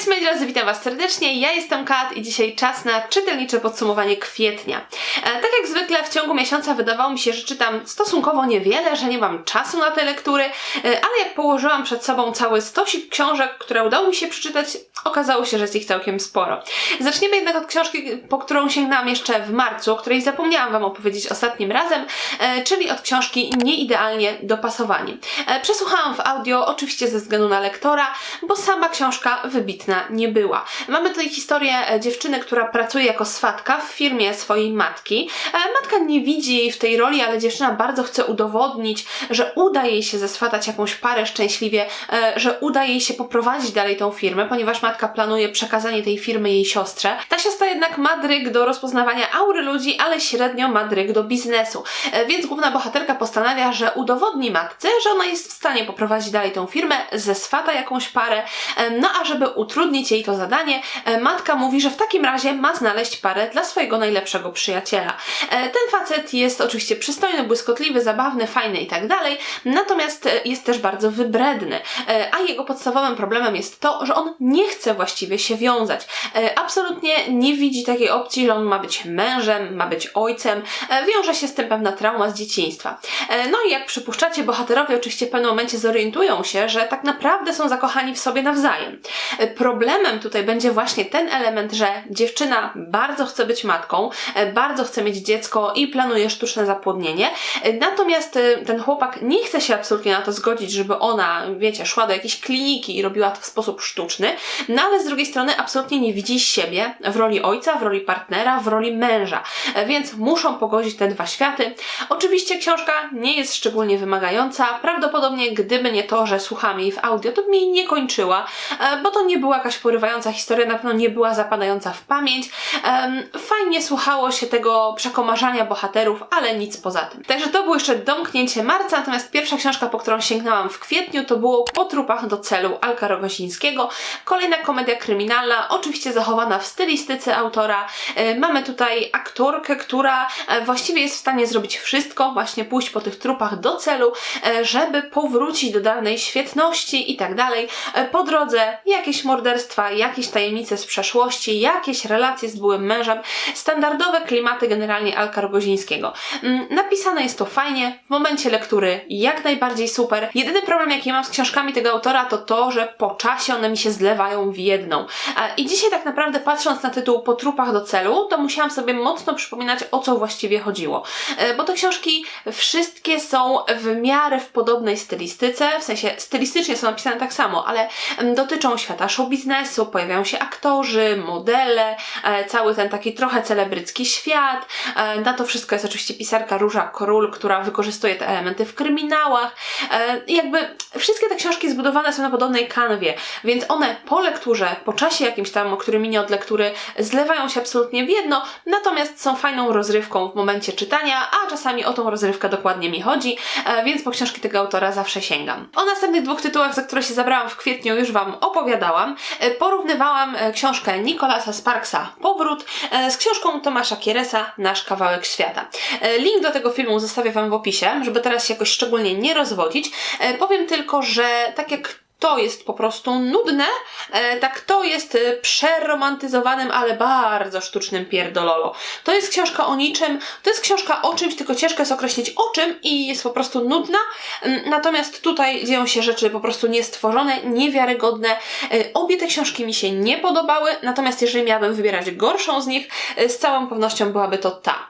Cześć moi drodzy, witam Was serdecznie, ja jestem Kat i dzisiaj czas na czytelnicze podsumowanie kwietnia. E, tak jak zwykle w ciągu miesiąca wydawało mi się, że czytam stosunkowo niewiele, że nie mam czasu na te lektury, e, ale jak położyłam przed sobą cały stosik książek, które udało mi się przeczytać, okazało się, że jest ich całkiem sporo. Zaczniemy jednak od książki, po którą sięgnęłam jeszcze w marcu, o której zapomniałam Wam opowiedzieć ostatnim razem, e, czyli od książki Nieidealnie dopasowani. E, przesłuchałam w audio, oczywiście ze względu na lektora, bo sama książka wybitna nie była. Mamy tutaj historię e, dziewczyny, która pracuje jako swatka w firmie swojej matki. E, Matka nie widzi jej w tej roli, ale dziewczyna bardzo chce udowodnić, że uda jej się zeswatać jakąś parę szczęśliwie, e, że uda jej się poprowadzić dalej tą firmę, ponieważ matka planuje przekazanie tej firmy jej siostrze. Ta siostra jednak ma dryg do rozpoznawania aury ludzi, ale średnio ma dryg do biznesu. Więc główna bohaterka postanawia, że udowodni matce, że ona jest w stanie poprowadzić dalej tą firmę, zeswata jakąś parę, no a żeby utrudnić jej to zadanie, e, matka mówi, że w takim razie ma znaleźć parę dla swojego najlepszego przyjaciela. E, Ten facet jest oczywiście przystojny, błyskotliwy, zabawny, fajny i tak dalej, natomiast e, jest też bardzo wybredny, a jego podstawowym problemem jest to, że on nie chce właściwie się wiązać. Absolutnie nie widzi takiej opcji, że on ma być mężem, ma być ojcem, wiąże się z tym pewna trauma z dzieciństwa. No i jak przypuszczacie, bohaterowie oczywiście w pewnym momencie zorientują się, że tak naprawdę są zakochani w sobie nawzajem. E, Problemem tutaj będzie właśnie ten element, że dziewczyna bardzo chce być matką, e, bardzo chce mieć dziecko i planuje sztuczne zapłodnienie, E, natomiast e, ten chłopak nie chce się absolutnie na to zgodzić, żeby ona, wiecie, szła do jakiejś kliniki i robiła to w sposób sztuczny, no ale z drugiej strony absolutnie nie widzi siebie w roli ojca, w roli partnera, w roli męża, więc muszą pogodzić te dwa światy. Oczywiście książka nie jest szczególnie wymagająca, prawdopodobnie gdyby nie to, że słucham jej w audio, to bym jej nie kończyła, bo to nie była jakaś porywająca historia, na pewno nie była zapadająca w pamięć. Fajnie słuchało się tego przekomarzania bohaterów, ale nic poza tym. Także to było jeszcze domknięcie marca, natomiast pierwsza książka, po którą sięgnęłam w kwietniu, to było Po trupach do celu Alka Rogozińskiego. Kolejna komedia kryminalna, oczywiście zachowana w stylistyce autora. E, Mamy tutaj aktorkę, która e, właściwie jest w stanie zrobić wszystko, właśnie pójść po tych trupach do celu, e, żeby powrócić do dawnej świetności i tak dalej. Po drodze jakieś morderstwa, jakieś tajemnice z przeszłości, jakieś relacje z byłym mężem, standardowe klimaty generalnie Alka Rogozińskiego. Mm, Napisane jest to fajnie, w momencie lektury jak najbardziej super. Jedyny problem jaki mam z książkami tego autora to to, że po czasie one mi się zlewają w jedną. I dzisiaj tak naprawdę patrząc na tytuł Po trupach do celu, to musiałam sobie mocno przypominać o co właściwie chodziło. E, Bo te książki wszystkie są w miarę w podobnej stylistyce, w sensie stylistycznie są napisane tak samo, ale em, dotyczą świata show biznesu, pojawiają się aktorzy, modele, e, cały ten taki trochę celebrycki świat. E, Na to wszystko jest oczywiście pisarka Róża Korul, która wykorzystuje te elementy w kryminałach. E, jakby wszystkie te książki zbudowane są na podobnej kanwie, więc one po lekturze, po czasie jakimś tam, który minie od lektury, zlewają się absolutnie w jedno, natomiast są fajną rozrywką w momencie czytania, a czasami o tą rozrywkę dokładnie mi chodzi, więc po książki tego autora zawsze sięgam. O następnych dwóch tytułach, za które się zabrałam w kwietniu, już Wam opowiadałam. E, Porównywałam e, książkę Nikolasa Sparksa Powrót e, z książką Tomasza Kieresa Nasz kawałek świata. Link do tego filmu zostawię Wam w opisie, żeby teraz się jakoś szczególnie nie rozwodzić. Powiem tylko, że tak jak to jest po prostu nudne, e, tak to jest e, przeromantyzowanym, ale bardzo sztucznym pierdololo. To jest książka o niczym, to jest książka o czymś, tylko ciężko jest określić o czym i jest po prostu nudna, Mm, natomiast tutaj dzieją się rzeczy po prostu niestworzone, niewiarygodne. E, Obie te książki mi się nie podobały, natomiast jeżeli miałabym wybierać gorszą z nich, z całą pewnością byłaby to ta.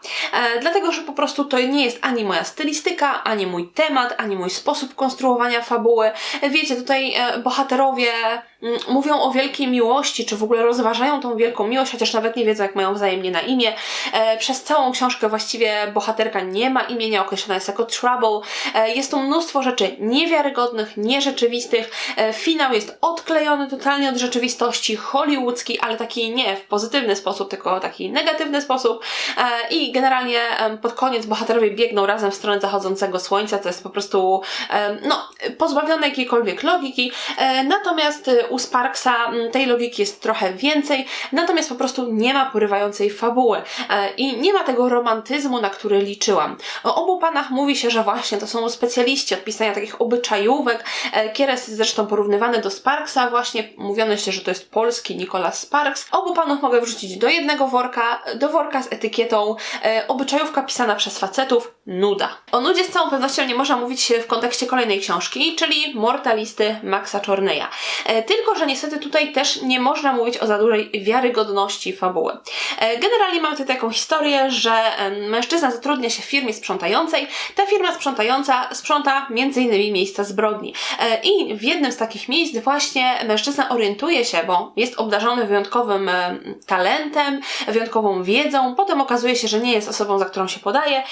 Dlatego, że po prostu to nie jest ani moja stylistyka, ani mój temat, ani mój sposób konstruowania fabuły. Wiecie, tutaj bohaterowie mm, mówią o wielkiej miłości, czy w ogóle rozważają tą wielką miłość, chociaż nawet nie wiedzą, jak mają wzajemnie na imię. E, Przez całą książkę właściwie bohaterka nie ma imienia, określona jest jako Trouble. E, Jest tu mnóstwo rzeczy niewiarygodnych, nierzeczywistych. E, Finał jest odklejony totalnie od rzeczywistości, hollywoodzki, ale taki nie w pozytywny sposób, tylko taki negatywny sposób. I generalnie pod koniec bohaterowie biegną razem w stronę zachodzącego słońca, co jest po prostu no, pozbawione jakiejkolwiek logiki. Natomiast e, u Sparksa mm, tej logiki jest trochę więcej, natomiast po prostu nie ma porywającej fabuły e, i nie ma tego romantyzmu, na który liczyłam. O obu panach mówi się, że właśnie to są specjaliści od pisania takich obyczajówek. E, Kieres jest zresztą porównywany do Sparksa, właśnie mówiono się, że to jest polski Nicholas Sparks. Obu panów mogę wrzucić do jednego worka, do worka z etykietą e, obyczajówka pisana przez facetów, nuda. O nudzie z całą pewnością nie można mówić w kontekście kolejnej książki, czyli Mortalisty Maxa Czorneya. E, tylko, że niestety tutaj też nie można mówić o za dużej wiarygodności fabuły. E, generalnie mamy tutaj taką historię, że mężczyzna zatrudnia się w firmie sprzątającej. Ta firma sprzątająca sprząta m.in. miejsca zbrodni. E, I w jednym z takich miejsc właśnie mężczyzna orientuje się, bo jest obdarzony wyjątkowym talentem, wyjątkową wiedzą. Potem okazuje się, że nie jest osobą, za którą się podaje.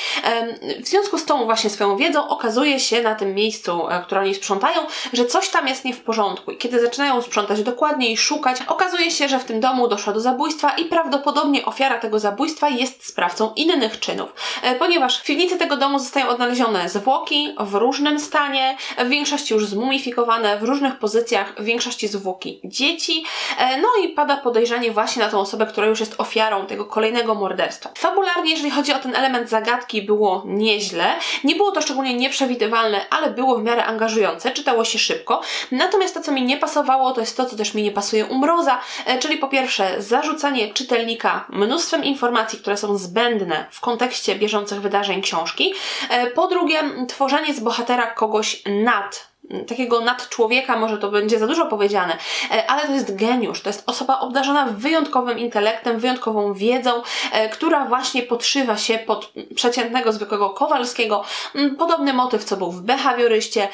W związku z tą właśnie swoją wiedzą okazuje się na tym miejscu, e, które oni sprzątają, że coś tam jest nie w porządku. I kiedy zaczynają sprzątać dokładnie i szukać, okazuje się, że w tym domu doszło do zabójstwa i prawdopodobnie ofiara tego zabójstwa jest sprawcą innych czynów. E, Ponieważ w piwnicy tego domu zostają odnalezione zwłoki w różnym stanie, w większości już zmumifikowane, w różnych pozycjach, w większości zwłoki dzieci. E, No i pada podejrzenie właśnie na tą osobę, która już jest ofiarą tego kolejnego morderstwa. Fabularnie, jeżeli chodzi o ten element zagadki, było nieźle. Nie było to szczególnie nieprzewidywalne, ale było w miarę angażujące, czytało się szybko. Natomiast to, co mi nie pasowało, to jest to, co też mi nie pasuje u Mroza, e, czyli po pierwsze zarzucanie czytelnika mnóstwem informacji, które są zbędne w kontekście bieżących wydarzeń książki. E, Po drugie, tworzenie z bohatera kogoś nad takiego nadczłowieka, może to będzie za dużo powiedziane, e, ale to jest geniusz, to jest osoba obdarzona wyjątkowym intelektem, wyjątkową wiedzą, e, która właśnie podszywa się pod przeciętnego, zwykłego Kowalskiego. Mm, Podobny motyw, co był w behawioryście.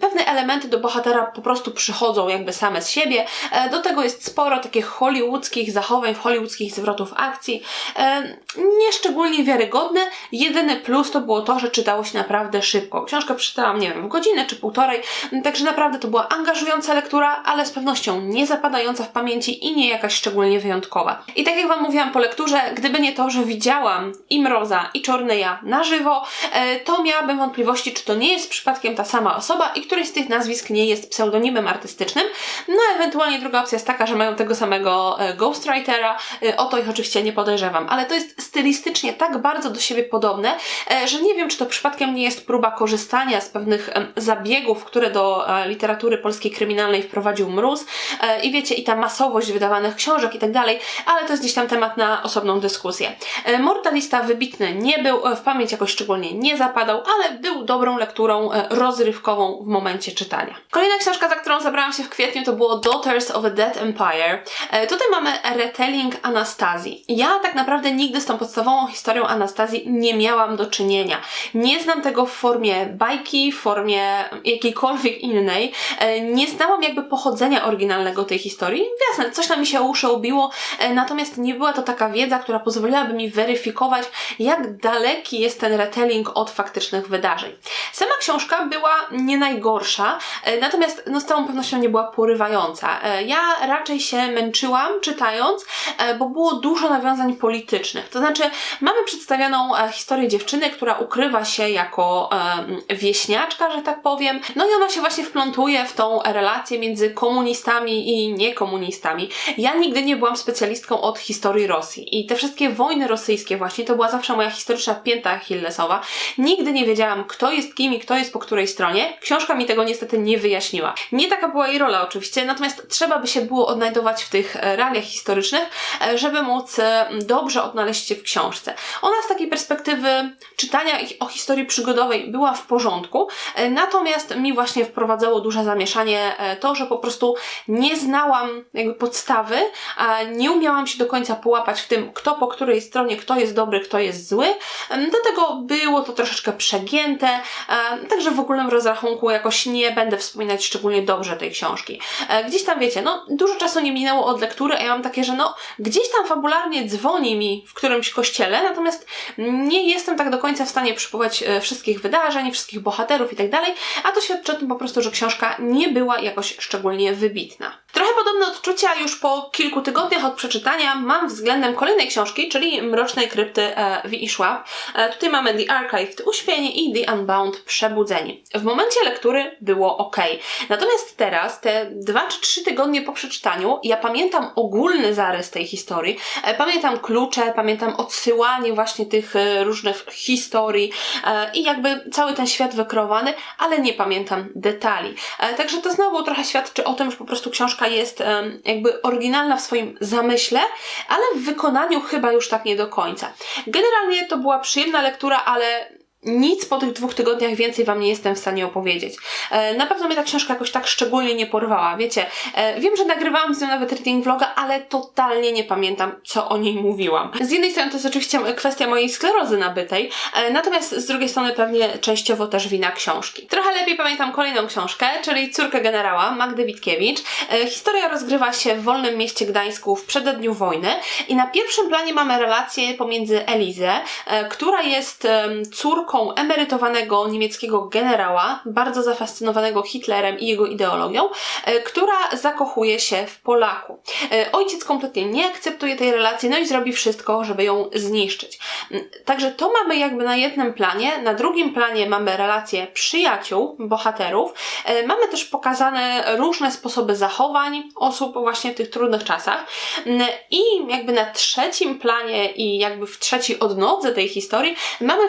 Pewne elementy do bohatera po prostu przychodzą jakby same z siebie. E, Do tego jest sporo takich hollywoodzkich zachowań, hollywoodzkich zwrotów akcji. Nieszczególnie wiarygodne. Jedyny plus to było to, że czytało się naprawdę szybko. Książkę przeczytałam, nie wiem, w godzinę czy półtorej, także naprawdę to była angażująca lektura, ale z pewnością nie zapadająca w pamięci i nie jakaś szczególnie wyjątkowa. I tak jak Wam mówiłam po lekturze, gdyby nie to, że widziałam i Mroza, i Czorneya na żywo, e, to miałabym wątpliwości, czy to nie jest przypadkiem ta sama osoba i któryś z tych nazwisk nie jest pseudonimem artystycznym. No, ewentualnie druga opcja jest taka, że mają tego samego e, ghostwritera, e, o to ich oczywiście nie podejrzewam, ale to jest stylistycznie tak bardzo do siebie podobne, że nie wiem, czy to przypadkiem nie jest próba korzystania z pewnych em, które do e, literatury polskiej kryminalnej wprowadził Mróz e, i wiecie, i ta masowość wydawanych książek i tak dalej, ale to jest gdzieś tam temat na osobną dyskusję. E, Mortalista wybitny nie był, w pamięć jakoś szczególnie nie zapadał, ale był dobrą lekturą rozrywkową w momencie czytania. Kolejna książka, za którą zabrałam się w kwietniu, to było Daughters of a Dead Empire. Tutaj mamy retelling Anastazji. Ja tak naprawdę nigdy z tą podstawową historią Anastazji nie miałam do czynienia. Nie znam tego w formie bajki, w formie jakiejkolwiek innej. E, Nie znałam jakby pochodzenia oryginalnego tej historii. Jasne, coś tam mi się uszy obiło, e, natomiast nie była to taka wiedza, która pozwoliłaby mi weryfikować, jak daleki jest ten retelling od faktycznych wydarzeń. Sama książka była nie najgorsza, e, natomiast no, z całą pewnością nie była porywająca. Ja raczej się męczyłam czytając, bo było dużo nawiązań politycznych. To znaczy, mamy przedstawioną historię dziewczyny, która ukrywa się jako wieśniaczka, że tak powiem. No i ona się właśnie wplątuje w tą relację między komunistami i niekomunistami. Ja nigdy nie byłam specjalistką od historii Rosji i te wszystkie wojny rosyjskie właśnie to była zawsze moja historyczna pięta achillesowa. Nigdy nie wiedziałam, kto jest kim i kto jest po której stronie. Książka mi tego niestety nie wyjaśniła. Nie taka była jej rola oczywiście, natomiast trzeba by się było odnajdować w tych realiach historycznych, żeby móc e, dobrze odnaleźć się w książce. Ona z takiej perspektywy czytania o historii przygodowej była w porządku, e, natomiast mi właśnie wprowadzało duże zamieszanie e, to, że po prostu nie znałam jakby podstawy, a nie umiałam się do końca połapać w tym, kto po której stronie, kto jest dobry, kto jest zły. Dlatego było to troszeczkę przegięte, e, także w ogólnym rozrachunku jakoś nie będę wspominać szczególnie dobrze tej książki. E, Gdzieś tam wiecie, no dużo czasu nie minęło od lektury, a ja mam takie, że no gdzieś tam fabularnie dzwoni mi w którymś kościele, natomiast nie jestem tak do końca w stanie przypływać wszystkich wydarzeń, wszystkich bohaterów i tak dalej, a to świadczy o tym po prostu, że książka nie była jakoś szczególnie wybitna. Trochę podobne odczucia już po kilku tygodniach od przeczytania mam względem kolejnej książki, czyli Mrocznej Krypty e, V. Schwab. E, tutaj mamy The Archived Uśpienie i The Unbound Przebudzenie. W momencie lektury było ok. Natomiast teraz, te dwa czy trzy tygodnie po przeczytaniu, ja pamiętam ogólny zarys tej historii, e, pamiętam klucze, pamiętam odsyłanie właśnie tych e, różnych historii e, i jakby cały ten świat wykreowany, ale nie pamiętam detali. E, także to znowu trochę świadczy o tym, że po prostu książka jest jakby oryginalna w swoim zamyśle, ale w wykonaniu chyba już tak nie do końca. Generalnie to była przyjemna lektura, ale nic po tych dwóch tygodniach więcej Wam nie jestem w stanie opowiedzieć. E, na pewno mnie ta książka jakoś tak szczególnie nie porwała. Wiecie, e, wiem, że nagrywałam z nią nawet reading vloga, ale totalnie nie pamiętam, co o niej mówiłam. Z jednej strony to jest oczywiście kwestia mojej sklerozy nabytej, e, natomiast z drugiej strony pewnie częściowo też wina książki. Trochę lepiej pamiętam kolejną książkę, czyli Córkę generała Magdy Witkiewicz. Historia rozgrywa się w wolnym mieście Gdańsku w przededniu wojny i na pierwszym planie mamy relację pomiędzy Elizę, która jest em, córką emerytowanego niemieckiego generała, bardzo zafascynowanego Hitlerem i jego ideologią, e, która zakochuje się w Polaku. E, Ojciec kompletnie nie akceptuje tej relacji, no i zrobi wszystko, żeby ją zniszczyć. Mm, Także to mamy jakby na jednym planie, na drugim planie mamy relacje przyjaciół, bohaterów, E, mamy też pokazane różne sposoby zachowań osób właśnie w tych trudnych czasach Mm, i jakby na trzecim planie i jakby w trzeciej odnodze tej historii mamy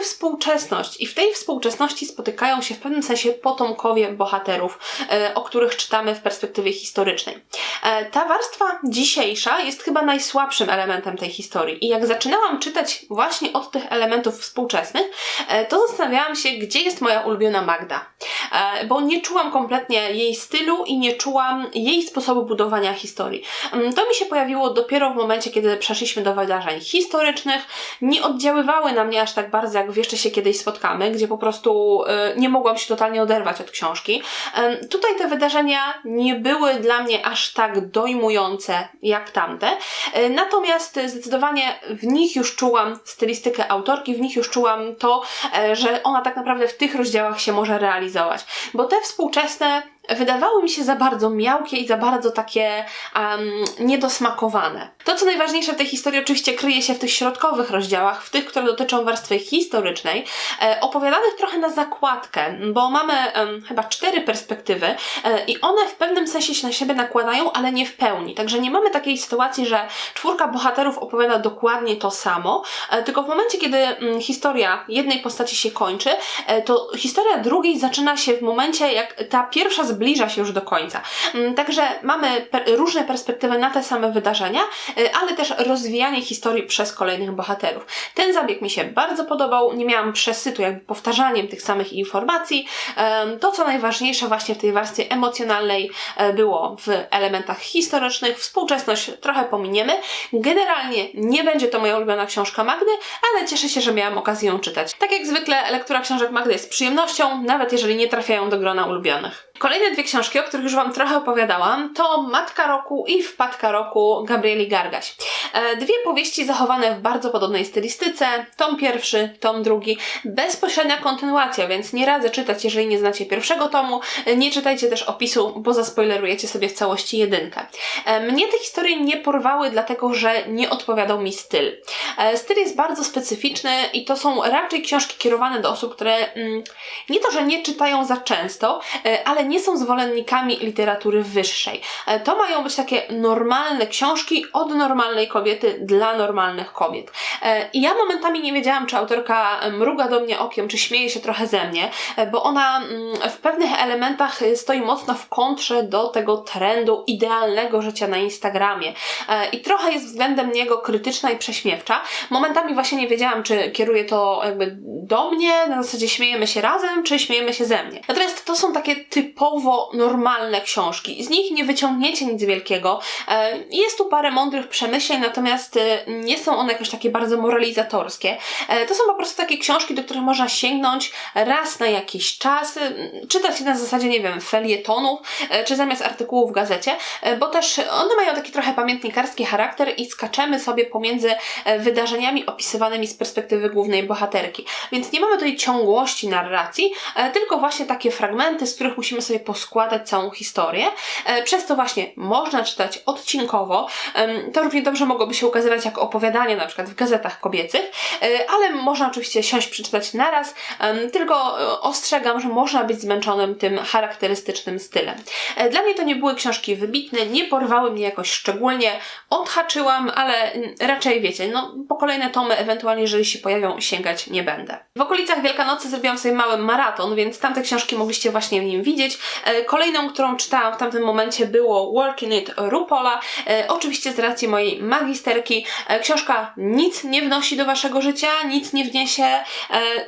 współczesność i w tej współczesności spotykają się w pewnym sensie potomkowie bohaterów, e, o których czytamy w perspektywie historycznej. E, Ta warstwa dzisiejsza jest chyba najsłabszym elementem tej historii i jak zaczynałam czytać właśnie od tych elementów współczesnych, e, to zastanawiałam się, gdzie jest moja ulubiona Magda, bo nie czułam kompletnie jej stylu i nie czułam jej sposobu budowania historii. Mm, To mi się pojawiło dopiero w momencie, kiedy przeszliśmy do wydarzeń historycznych, nie oddziaływały na mnie aż tak bardzo, jak jeszcze się kiedyś spotkamy, gdzie po prostu e, nie mogłam się totalnie oderwać od książki. Tutaj te wydarzenia nie były dla mnie aż tak dojmujące jak tamte, E, natomiast zdecydowanie w nich już czułam stylistykę autorki, w nich już czułam to, e, że ona tak naprawdę w tych rozdziałach się może realizować. Bo te współczesne wydawały mi się za bardzo miałkie i za bardzo takie um, niedosmakowane. To, co najważniejsze w tej historii, oczywiście kryje się w tych środkowych rozdziałach, w tych, które dotyczą warstwy historycznej, e, opowiadanych trochę na zakładkę, bo mamy chyba cztery perspektywy e, i one w pewnym sensie się na siebie nakładają, ale nie w pełni. Także nie mamy takiej sytuacji, że czwórka bohaterów opowiada dokładnie to samo, e, tylko w momencie, kiedy mm, historia jednej postaci się kończy, e, to historia drugiej zaczyna się w momencie, jak ta pierwsza zbliża się już do końca. Mm, Także mamy per różne perspektywy na te same wydarzenia, y, ale też rozwijanie historii przez kolejnych bohaterów. Ten zabieg mi się bardzo podobał, nie miałam przesytu jakby powtarzaniem tych samych informacji. To, co najważniejsze właśnie w tej warstwie emocjonalnej e, było w elementach historycznych, współczesność trochę pominiemy. Generalnie nie będzie to moja ulubiona książka Magdy, ale cieszę się, że miałam okazję ją czytać. Tak jak zwykle, lektura książek Magdy jest przyjemnością, nawet jeżeli nie trafiają do grona ulubionych. Kolejne dwie książki, o których już Wam trochę opowiadałam, to Matka Roku i Wpadka Roku Gabrieli Gargaś. E, Dwie powieści zachowane w bardzo podobnej stylistyce, tom pierwszy, tom drugi, bezpośrednia kontynuacja, więc nie radzę czytać, jeżeli nie znacie pierwszego tomu, E, nie czytajcie też opisu, bo zaspoilerujecie sobie w całości jedynkę. E, Mnie te historie nie porwały, dlatego że nie odpowiadał mi styl. Styl jest bardzo specyficzny i to są raczej książki kierowane do osób, które mm, nie to, że nie czytają za często, ale nie są zwolennikami literatury wyższej. E, To mają być takie normalne książki od normalnej kobiety dla normalnych kobiet. E, I ja momentami nie wiedziałam, czy autorka mruga do mnie okiem, czy śmieje się trochę ze mnie, e, bo ona mm, w pewnych elementach stoi mocno w kontrze do tego trendu idealnego życia na Instagramie. I trochę jest względem niego krytyczna i prześmiewcza. Momentami właśnie nie wiedziałam, czy kieruje to jakby do mnie, na zasadzie śmiejemy się razem, czy śmiejemy się ze mnie. Natomiast to są takie typowe typowo normalne książki. Z nich nie wyciągniecie nic wielkiego. E, jest tu parę mądrych przemyśleń, natomiast e, nie są one jakoś takie bardzo moralizatorskie. E, to są po prostu takie książki, do których można sięgnąć raz na jakiś czas, czytać je na zasadzie, nie wiem, felietonów, czy zamiast artykułów w gazecie, bo też one mają taki trochę pamiętnikarski charakter i skaczemy sobie pomiędzy wydarzeniami opisywanymi z perspektywy głównej bohaterki. Więc nie mamy tutaj ciągłości narracji, tylko właśnie takie fragmenty, z których musimy sobie poskładać całą historię. Przez to właśnie można czytać odcinkowo. To równie dobrze mogłoby się ukazywać jako opowiadanie na przykład w gazetach kobiecych, e, ale można oczywiście siąść przeczytać naraz, tylko e, ostrzegam, że można być zmęczonym tym charakterystycznym stylem. E, dla mnie to nie były książki wybitne, nie porwały mnie jakoś szczególnie, odhaczyłam, ale raczej wiecie, no po kolejne tomy, ewentualnie jeżeli się pojawią, sięgać nie będę. W okolicach Wielkanocy zrobiłam sobie mały maraton, więc tamte książki mogliście właśnie w nim widzieć. Kolejną, którą czytałam w tamtym momencie było Working It Rupola, oczywiście z racji mojej magisterki. Książka nic nie wnosi do waszego życia, nic nie wniesie. E,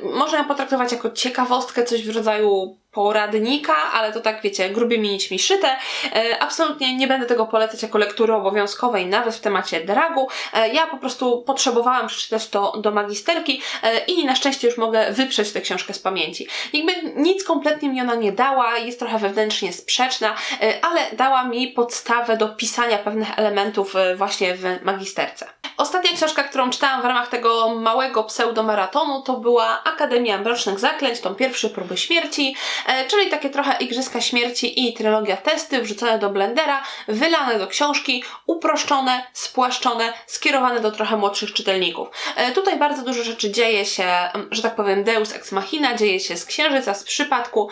można ją potraktować jako ciekawostkę, coś w rodzaju poradnika, ale to tak wiecie, grubymi nićmi szyte. E, absolutnie nie będę tego polecać jako lektury obowiązkowej, nawet w temacie dragu. E, ja po prostu potrzebowałam przeczytać to do magisterki i na szczęście już mogę wyprzeć tę książkę z pamięci. Jakby nic kompletnie mi ona nie dała, jest trochę wewnętrznie sprzeczna, ale dała mi podstawę do pisania pewnych elementów właśnie w magisterce. Ostatnia książka, którą czytałam w ramach tego małego pseudomaratonu, to była Akademia Mrocznych Zaklęć, tą pierwszy próby śmierci, e, czyli takie trochę Igrzyska Śmierci i trylogia testy wrzucone do blendera, wylane do książki, uproszczone, spłaszczone, skierowane do trochę młodszych czytelników. E, tutaj bardzo dużo rzeczy dzieje się, że tak powiem, deus ex machina, dzieje się z księżyca, z przypadku.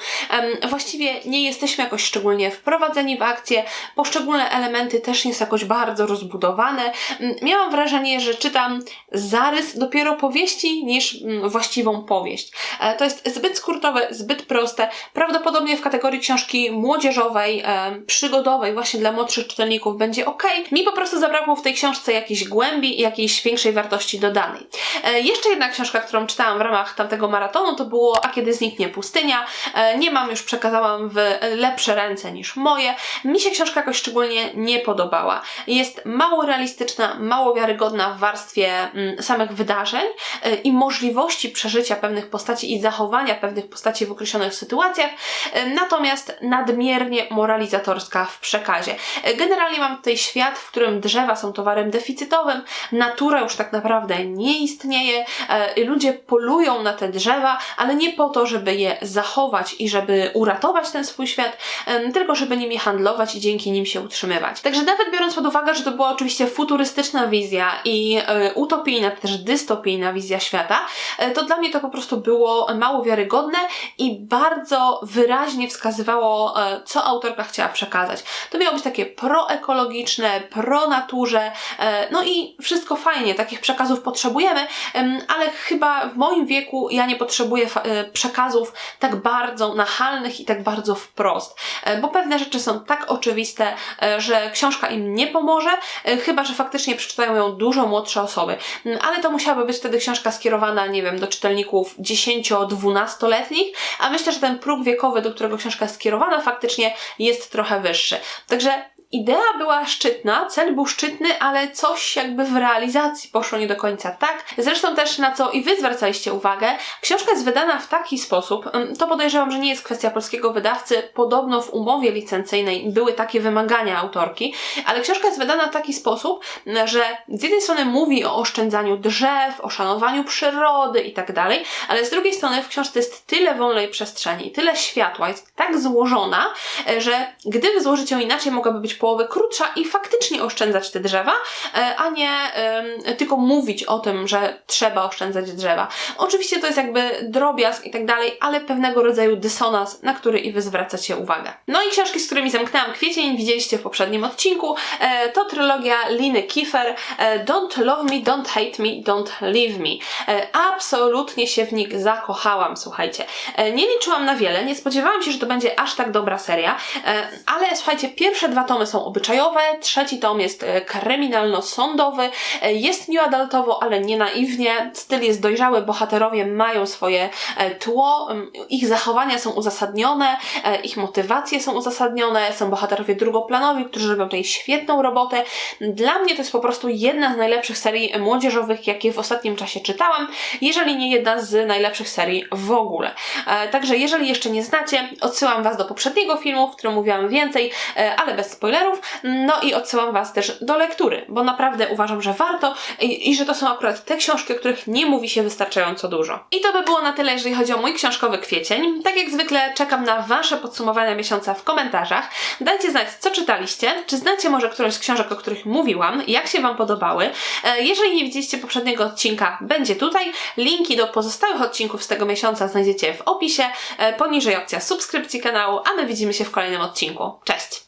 Właściwie nie jesteśmy jakoś szczególnie wprowadzeni w akcję, poszczególne elementy też nie są jakoś bardzo rozbudowane. Miałam wrażenie, wrażenie, że czytam zarys dopiero powieści niż mm, właściwą powieść. E, to jest zbyt skrótowe, zbyt proste. Prawdopodobnie w kategorii książki młodzieżowej, e, przygodowej, właśnie dla młodszych czytelników będzie ok. Mi po prostu zabrakło w tej książce jakiejś głębi jakiejś większej wartości dodanej. E, jeszcze jedna książka, którą czytałam w ramach tamtego maratonu, to było A kiedy zniknie pustynia. Nie mam, już przekazałam w lepsze ręce niż moje. Mi się książka jakoś szczególnie nie podobała. Jest mało realistyczna, mało wiarygodna wiarygodna w warstwie mm, samych wydarzeń y, i możliwości przeżycia pewnych postaci i zachowania pewnych postaci w określonych sytuacjach, y, natomiast nadmiernie moralizatorska w przekazie. Y, generalnie mam tutaj świat, w którym drzewa są towarem deficytowym, natura już tak naprawdę nie istnieje, ludzie polują na te drzewa, ale nie po to, żeby je zachować i żeby uratować ten swój świat, tylko żeby nimi handlować i dzięki nim się utrzymywać. Także nawet biorąc pod uwagę, że to była oczywiście futurystyczna wizja i e, utopijna, też dystopijna wizja świata, e, to dla mnie to po prostu było mało wiarygodne i bardzo wyraźnie wskazywało, e, co autorka chciała przekazać. To miało być takie proekologiczne, pro naturze, no i wszystko fajnie, takich przekazów potrzebujemy, ale chyba w moim wieku ja nie potrzebuję przekazów tak bardzo nachalnych i tak bardzo wprost, bo pewne rzeczy są tak oczywiste, że książka im nie pomoże, chyba że faktycznie przeczytają ją dużo młodsze osoby. Mm, ale to musiałaby być wtedy książka skierowana, nie wiem, do czytelników 10-12-letnich, a myślę, że ten próg wiekowy, do którego książka jest skierowana, faktycznie jest trochę wyższy. Także idea była szczytna, cel był szczytny, ale coś jakby w realizacji poszło nie do końca tak. Zresztą też na co i wy zwracaliście uwagę, książka jest wydana w taki sposób, to podejrzewam, że nie jest kwestia polskiego wydawcy, podobno w umowie licencyjnej były takie wymagania autorki, ale książka jest wydana w taki sposób, że z jednej strony mówi o oszczędzaniu drzew, o szanowaniu przyrody i tak dalej, ale z drugiej strony w książce jest tyle wolnej przestrzeni, tyle światła, jest tak złożona, że gdyby złożyć ją inaczej, mogłaby być połowy krótsza i faktycznie oszczędzać te drzewa, e, a nie tylko mówić o tym, że trzeba oszczędzać drzewa. Oczywiście to jest jakby drobiazg i tak dalej, ale pewnego rodzaju dysonans, na który i wy zwracacie uwagę. No i książki, z którymi zamknęłam kwiecień, widzieliście w poprzednim odcinku, e, to trylogia Liny Kiefer e, Don't Love Me, Don't Hate Me, Don't Leave Me. Absolutnie się w nich zakochałam, słuchajcie. Nie liczyłam na wiele, nie spodziewałam się, że to będzie aż tak dobra seria, ale słuchajcie, pierwsze dwa tomy są obyczajowe, trzeci tom jest e, kryminalno-sądowy, e, jest new adultowo, ale nie naiwnie, styl jest dojrzały, bohaterowie mają swoje e, tło, ich zachowania są uzasadnione, ich motywacje są uzasadnione, są bohaterowie drugoplanowi, którzy robią tutaj świetną robotę. Dla mnie to jest po prostu jedna z najlepszych serii młodzieżowych, jakie w ostatnim czasie czytałam, jeżeli nie jedna z najlepszych serii w ogóle. Także jeżeli jeszcze nie znacie, odsyłam Was do poprzedniego filmu, w którym mówiłam więcej, ale bez spoilerów. No i odsyłam Was też do lektury, bo naprawdę uważam, że warto i, i że to są akurat te książki, o których nie mówi się wystarczająco dużo. I to by było na tyle, jeżeli chodzi o mój książkowy kwiecień. Tak jak zwykle czekam na Wasze podsumowania miesiąca w komentarzach. Dajcie znać, co czytaliście, czy znacie może którąś z książek, o których mówiłam, jak się Wam podobały. E, Jeżeli nie widzieliście poprzedniego odcinka, będzie tutaj. Linki do pozostałych odcinków z tego miesiąca znajdziecie w opisie. E, Poniżej opcja subskrypcji kanału, a my widzimy się w kolejnym odcinku. Cześć!